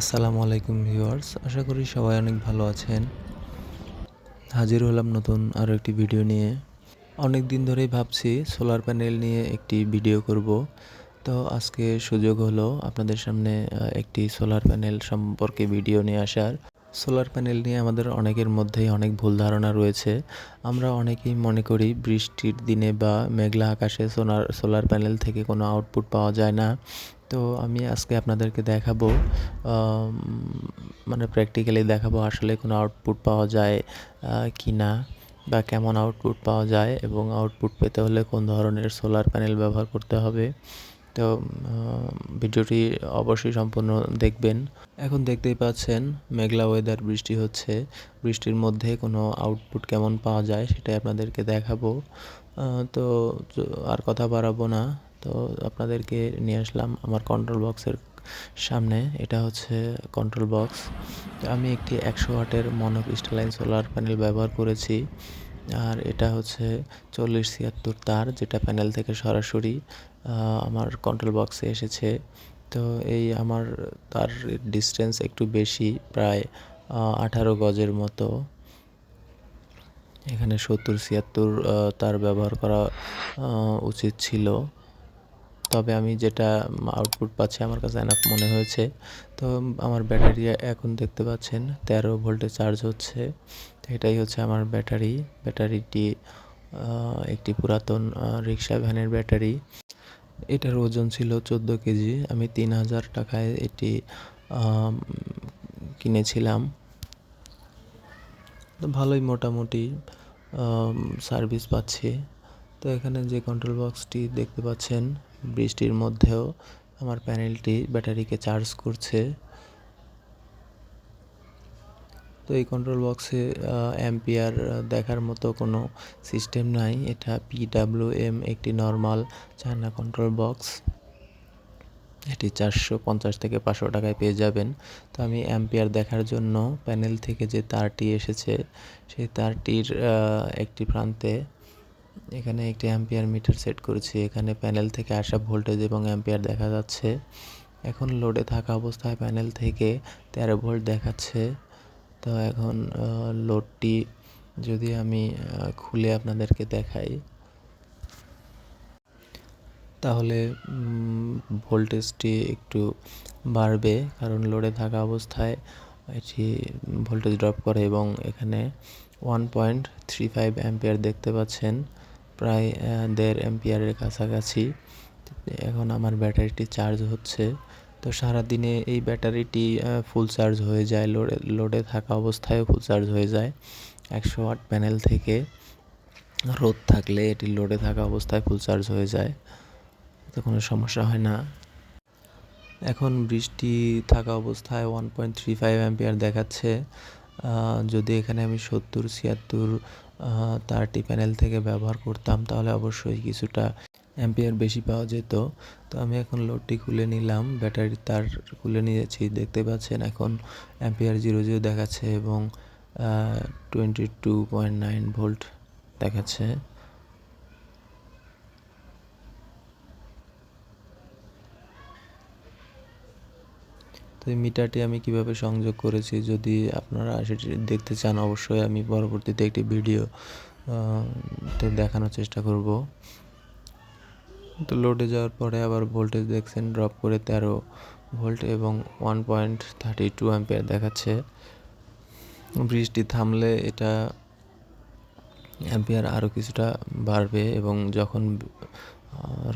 আসসালামু আলাইকুম ভিউয়ার্স, আশা করি সবাই অনেক ভালো আছেন। হাজির হলাম নতুন আরও একটি ভিডিও নিয়ে। অনেক দিন ধরেই ভাবছি সোলার প্যানেল নিয়ে একটি ভিডিও করব। তো আজকে সুযোগ হলো আপনাদের সামনে একটি সোলার প্যানেল সম্পর্কে ভিডিও নিয়ে আসার। সোলার প্যানেল নিয়ে আমাদের অনেকের মধ্যেই অনেক ভুল ধারণা রয়েছে। আমরা অনেকেই মনে করি বৃষ্টির দিনে বা মেঘলা আকাশে সোনার, সোলার প্যানেল থেকে কোনো আউটপুট পাওয়া যায় না। তো আমি আজকে আপনাদেরকে দেখাবো মানে প্র্যাকটিক্যালি দেখাবো আসলে কোনো আউটপুট পাওয়া যায় কি না বা কেমন আউটপুট পাওয়া যায় এবং আউটপুট পেতে হলে কোন ধরনের সোলার প্যানেল ব্যবহার করতে হবে। তো ভিডিওটি অবশ্যই সম্পূর্ণ দেখবেন। এখন দেখতেই পাচ্ছেন, মেঘলা ওয়েদার বৃষ্টি হচ্ছে। বৃষ্টির মধ্যে কোনো আউটপুট কেমন পাওয়া যায় সেটাই আপনাদেরকে দেখাবো। তো আর কথা বাড়াবো না। তো, আপনাদেরকে নিয়ে আসলাম আমার কন্ট্রোল বক্সের সামনে। এটা হচ্ছে কন্ট্রোল বক্স আমি একটি একশো ওয়াটের মনোক্রিস্টালাইন সোলার প্যানেল ব্যবহার করেছি। আর এটা হচ্ছে চল্লিশ ছিয়াত্তর তার, যেটা প্যানেল থেকে সরাসরি আমার কন্ট্রোল বক্সে এসেছে। তো এই আমার তার ডিস্টেন্স একটু বেশি, প্রায় আঠারো গজের মতো। এখানে সত্তর ছিয়াত্তর তার ব্যবহার করা উচিত ছিল। তবে আমি যেটা আউটপুট পাচ্ছি আমার কাছে এনাফ মনে হয়েছে। তো আমার ব্যাটারি এখন দেখতে পাচ্ছেন, তেরো ভোল্টে চার্জ হচ্ছে। এটাই হচ্ছে আমার ব্যাটারি। ব্যাটারিটি একটি পুরাতন রিক্সা ভ্যানের ব্যাটারি। এটার ওজন ছিল চোদ্দ কেজি। আমি তিন হাজার টাকায় এটি কিনেছিলাম। তো ভালোই মোটামুটি সার্ভিস পাচ্ছি। তো এখানে যে কন্ট্রোল বক্সটি দেখতে পাচ্ছেন বৃষ্টির মধ্যেও আমার প্যানেলটি ব্যাটারিকে চার্জ করছে। তো এই কন্ট্রোল বক্সে অ্যাম্পিয়ার দেখার মতো কোনো সিস্টেম নাই। এটা পিডাব্লিউএম একটি নর্মাল চায়না কন্ট্রোল বক্স এটি চারশো পঞ্চাশ থেকে পাঁচশো টাকায় পেয়ে যাবেন। তো আমি অ্যাম্পিয়ার দেখার জন্য প্যানেল থেকে যে তারটি এসেছে, সেই তারটির একটি প্রান্তে এখানে একটি অ্যাম্পিয়ার মিটার সেট করেছি। এখানে প্যানেল থেকে আসা ভোল্টেজ এবং অ্যাম্পিয়ার দেখা যাচ্ছে। এখন লোডে থাকা অবস্থায় প্যানেল থেকে তেরো ভোল্ট দেখাচ্ছে। তো এখন লোডটি যদি আমি খুলে আপনাদেরকে দেখাই। তাহলে ভোল্টেজটি একটু বাড়বে। কারণ লোডে থাকা অবস্থায় এটি ভোল্টেজ ড্রপ করে এবং এখানে one point three five ampere দেখতে পাচ্ছেন। প্রায় দেড় অ্যাম্পিয়ারের কাছাকাছি। এখন আমার ব্যাটারিটি চার্জ হচ্ছে। তো সারাদিনে এই ব্যাটারিটি ফুল চার্জ হয়ে যায়। লোডে লোডে থাকা অবস্থায়ও ফুল চার্জ হয়ে যায়। একশো ওয়াট প্যানেল থেকে রোদ থাকলে এটি লোডে থাকা অবস্থায় ফুল চার্জ হয়ে যায়। তো কোনো সমস্যা হয় না। এখন বৃষ্টি থাকা অবস্থায় one point three five ampere দেখাচ্ছে। যদি এখানে আমি সত্তর, ছিয়াত্তর তারটি প্যানেল থেকে ব্যবহার করতাম, তাহলে অবশ্যই কিছুটা অ্যাম্পিয়ার বেশি পাওয়া যেত। তো আমি এখন লোডটি খুলে নিলাম ব্যাটারি তার খুলে নিয়েছি, দেখতে পাচ্ছেন এখন অ্যাম্পিয়ার জিরো জিরো দেখাচ্ছে এবং twenty two point nine volt দেখাচ্ছে। তো এই মিটারটি আমি কীভাবে সংযোগ করেছি যদি আপনারা সেটি দেখতে চান, অবশ্যই আমি পরবর্তীতে একটি ভিডিও তে দেখানোর চেষ্টা করব। তো লোডে যাওয়ার পরে আবার ভোল্টেজ দেখছেন ড্রপ করে তেরো ভোল্ট এবং one point thirty two ampere দেখাচ্ছে। বৃষ্টি থামলে এটা অ্যাম্পিয়ার আরও কিছুটা বাড়বে এবং যখন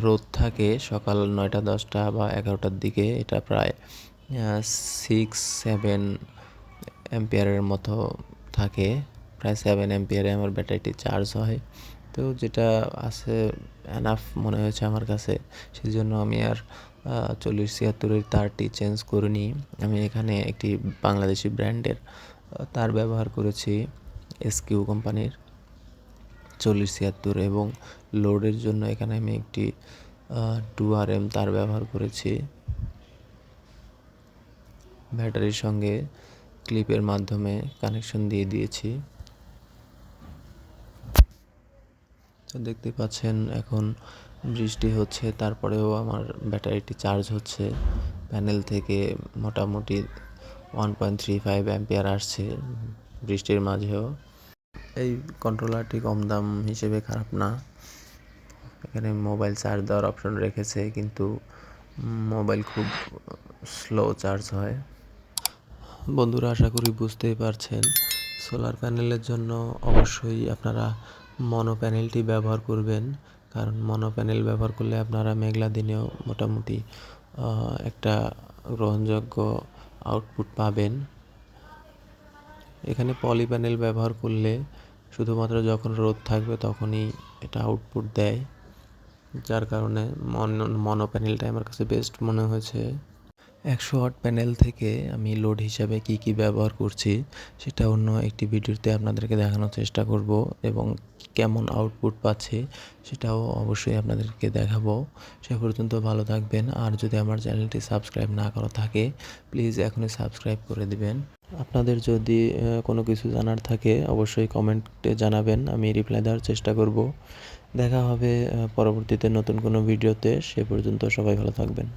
রোদ থাকে সকাল নয়টা দশটা বা এগারোটার দিকে এটা প্রায় সিক্স সেভেন অ্যাম্পিয়ারের মতো থাকে। প্রায় সেভেন অ্যাম্পিয়ারে আমার ব্যাটারিটি চার্জ হয়। তো যেটা আছে এনাফ মনে হয়েছে আমার কাছে সেই জন্য আমি আর চল্লিশ ছিয়াত্তরের তারটি চেঞ্জ করিনি। আমি এখানে একটি বাংলাদেশি ব্র্যান্ডের তার ব্যবহার করেছি এসকিউ কোম্পানির। চল্লিশ ছিয়াত্তর এবং লোডের জন্য এখানে আমি একটি টু আর এম তার ব্যবহার করেছি। ব্যাটারির সঙ্গে ক্লিপের মাধ্যমে কানেকশন দিয়ে দিয়েছি। তো দেখতে পাচ্ছেন, এখন বৃষ্টি হচ্ছে, তারপরেও আমার ব্যাটারিটি চার্জ হচ্ছে। প্যানেল থেকে মোটামুটি one point three five ampere আসছে বৃষ্টির মাঝেও। এই কন্ট্রোলারটি কম দাম হিসেবে খারাপ না। এখানে মোবাইল চার্জ দেওয়ার অপশন রেখেছে, কিন্তু মোবাইল খুব স্লো চার্জ হয়। বন্ধুরা, আশা করি বুঝতেই পারছেন। সোলার প্যানেলের জন্য অবশ্যই আপনারা মনো প্যানেলটি ব্যবহার করবেন। কারণ মনো প্যানেল ব্যবহার করলে আপনারা মেঘলা দিনেও মোটামুটি একটা গ্রহণযোগ্য আউটপুট পাবেন। এখানে পলি প্যানেল ব্যবহার করলে শুধুমাত্র যখন রোদ থাকবে তখনই এটা আউটপুট দেয়। যার কারণে মন, মনো প্যানেলটাই আমার কাছে বেস্ট মনে হয়েছে। একশো ওয়াট প্যানেল থেকে আমি লোড হিসাবে কি কি ব্যবহার করছি, সেটা অন্য একটি ভিডিওতে আপনাদেরকে দেখানোর চেষ্টা করব এবং কেমন আউটপুট পাচ্ছে সেটাও অবশ্যই আপনাদেরকে দেখাবো। সে পর্যন্ত ভালো থাকবেন। আর যদি আমার চ্যানেলটি সাবস্ক্রাইব না করা থাকে প্লিজ এখনই সাবস্ক্রাইব করে দিবেন। আপনাদের যদি কোনো কিছু জানার থাকে, অবশ্যই কমেন্টে জানাবেন। আমি রিপ্লাই দেওয়ার চেষ্টা করব। দেখা হবে পরবর্তীতে নতুন কোনো ভিডিওতে। সে পর্যন্ত সবাই ভালো থাকবেন।